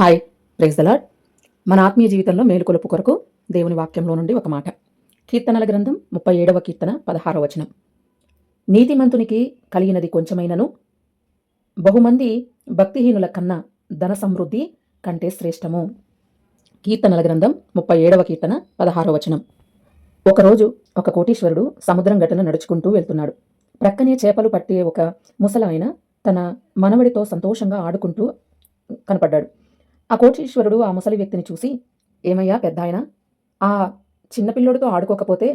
Hi. Praise the మన ఆత్మీయ జీవితంలో మేలుకొలుపు కొరకు దేవుని వాక్యంలో నుండి ఒక మాట. కీర్తనల గ్రంథం ముప్పై ఏడవ కీర్తన పదహారవ వచనం. నీతిమంతునికి కలిగినది కొంచెమైనను బహుమంది భక్తిహీనుల కన్నా ధన సమృద్ధి కంటే శ్రేష్టము. కీర్తనల గ్రంథం ముప్పై ఏడవ కీర్తన పదహారవ వచనం. ఒకరోజు ఒక కోటీశ్వరుడు సముద్రం గట్టున నడుచుకుంటూ వెళ్తున్నాడు. ప్రక్కనే చేపలు పట్టే ఒక ముసలాయన తన మనవడితో సంతోషంగా ఆడుకుంటూ కనపడ్డాడు. ఆ కోటీశ్వరుడు ఆ ముసలి వ్యక్తిని చూసి ఏమయ్యా పెద్దాయన ఆ చిన్నపిల్లోడితో ఆడుకోకపోతే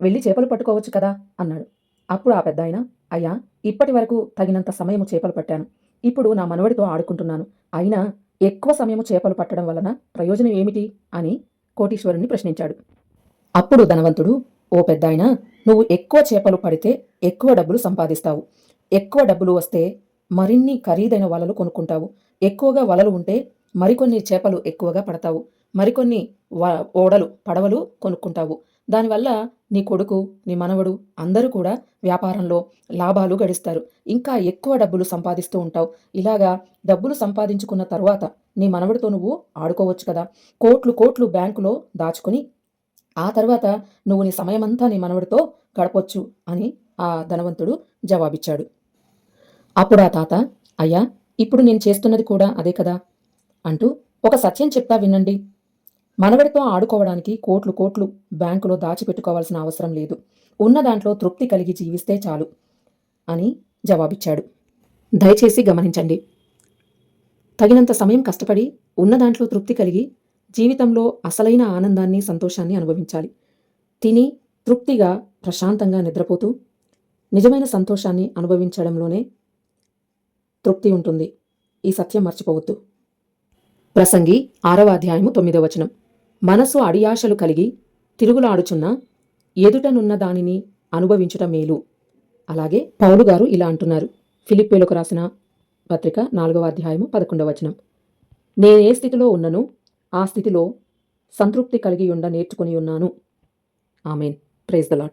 వెళ్ళి చేపలు పట్టుకోవచ్చు కదా? అన్నాడు. అప్పుడు ఆ పెద్దాయన అయ్యా ఇప్పటి వరకు తగినంత సమయము చేపలు పట్టాను. ఇప్పుడు నా మనవడితో ఆడుకుంటున్నాను. అయినా ఎక్కువ సమయము చేపలు పట్టడం వలన ప్రయోజనం ఏమిటి? అని కోటీశ్వరుణ్ణి ప్రశ్నించాడు. అప్పుడు ధనవంతుడు ఓ పెద్దాయన నువ్వు ఎక్కువ చేపలు పడితే ఎక్కువ డబ్బులు సంపాదిస్తావు. ఎక్కువ డబ్బులు వస్తే మరిన్ని ఖరీదైన వలలు కొనుక్కుంటావు. ఎక్కువగా వలలు ఉంటే మరికొన్ని చేపలు ఎక్కువగా పడతావు. మరికొన్ని వ ఓడలు పడవలు కొనుక్కుంటావు. దానివల్ల నీ కొడుకు నీ మనవడు అందరూ కూడా వ్యాపారంలో లాభాలు గడిస్తారు. ఇంకా ఎక్కువ డబ్బులు సంపాదిస్తూ ఉంటావు. ఇలాగా డబ్బులు సంపాదించుకున్న తర్వాత నీ మనవడితో నువ్వు ఆడుకోవచ్చు కదా. కోట్లు కోట్లు బ్యాంకులో దాచుకొని ఆ తర్వాత నువ్వు నీ సమయమంతా నీ మనవడితో గడపొచ్చు అని ఆ ధనవంతుడు జవాబిచ్చాడు. అప్పుడు ఆ తాత అయ్యా ఇప్పుడు నేను చేస్తున్నది కూడా అదే కదా. అంటూ ఒక సత్యం చెప్తా వినండి. మనవడితో ఆడుకోవడానికి కోట్లు కోట్లు బ్యాంకులో దాచిపెట్టుకోవాల్సిన అవసరం లేదు. ఉన్న దాంట్లో తృప్తి కలిగి జీవిస్తే చాలు అని జవాబిచ్చాడు. దయచేసి గమనించండి. తగినంత సమయం కష్టపడి ఉన్న దాంట్లో తృప్తి కలిగి జీవితంలో అసలైన ఆనందాన్ని సంతోషాన్ని అనుభవించాలి. తిని తృప్తిగా ప్రశాంతంగా నిద్రపోతూ నిజమైన సంతోషాన్ని అనుభవించడంలోనే తృప్తి ఉంటుంది. ఈ సత్యం మర్చిపోవద్దు. ప్రసంగి ఆరవ అధ్యాయము తొమ్మిదవ వచనం. మనసు అడియాశలు కలిగి తిరుగులాడుచున్న ఎదుటనున్న దానిని అనుభవించుట మేలు. అలాగే పౌలు గారు ఇలా అంటున్నారు. ఫిలిప్పేలకు రాసిన పత్రిక నాలుగవ అధ్యాయము పదకొండవ వచనం. ఏ స్థితిలో ఉన్నను? ఆ స్థితిలో సంతృప్తి కలిగి ఉండ నేర్చుకుని ఉన్నాను. ఆమెన్. Praise the lot